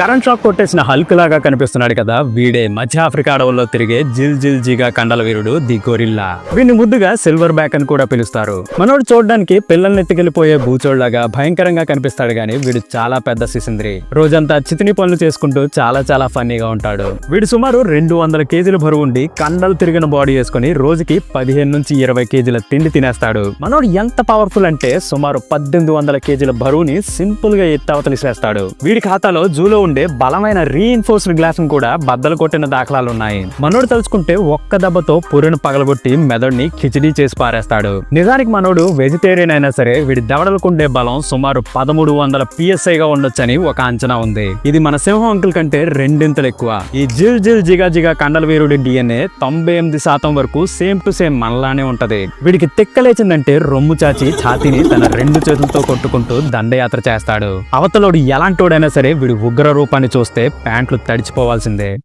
Current shock కొట్టేసిన Hulk లాగా కనిపిస్తున్నాడు కదా. వీడే మధ్య ఆఫ్రికా అడవుల్లో తిరిగే జిల్ జిల్ జిగా కండల వీరుడు ది గొరిల్లా. వీడిని ముద్దుగా సిల్వర్ బ్యాక్ అని కూడా పిలుస్తారు. మనోడు చూడడానికి పిల్లల్ని ఎత్తుకెళ్ళిపోయే బూచోడ్లాగా భయంకరంగా కనిపిస్తాడు గాని వీడు చాలా పెద్ద సిసింద్రి. రోజంతా చితిని పనులు చేసుకుంటూ చాలా చాలా ఫన్నీగా ఉంటాడు. వీడు సుమారు రెండు వందల కేజీల బరువు ఉండి కండలు తిరిగిన బాడీ వేసుకుని రోజుకి పదిహేను నుంచి ఇరవై కేజీల తిండి తినేస్తాడు. మనోడు ఎంత పవర్ఫుల్ అంటే సుమారు పద్దెనిమిది వందల కేజీల బరువుని సింపుల్గా ఎత్తవతలిసేస్తాడు వీడి ఖాతాలో జూలో ఉండే బలమైన రీఇన్ఫోర్స్డ్ గ్లాస్ కూడా బద్దలు కొట్టిన దాఖలాలు ఉన్నాయి మనోడు తలుచుకుంటే ఒక్క దెబ్బతో పురిని పగలగొట్టి మెదడుని కిచిడీ చేసి పారేస్తాడు. నిజానికి మనోడు వెజిటేరియన్ అయినా సరే వీడి దవడలకుండే బలం సుమారు పదమూడు వందల పిఎస్ఐగా గా ఉండొచ్చని ఒక అంచనా ఉంది. ఇది మన సింహం అంకుల్ కంటే రెండింతలు ఎక్కువ. ఈ జిల్ జిల్ జిగా జిగా కండల వీరుడి డిఎన్ఏ తొంభై ఎనిమిది శాతం వరకు సేమ్ టు సేమ్ మనలానే ఉంటది. వీడికి తిక్కలేచిందంటే రొమ్ము చాచి ఛాతీని తన రెండు చేతులతో కొట్టుకుంటూ దండయాత్ర చేస్తాడు. అవతలోడు ఎలాంటోడైనా సరే వీడి ఉగ్ర రూపాన్ని చూస్తే ప్యాంట్లు తడిచిపోవాల్సిందే.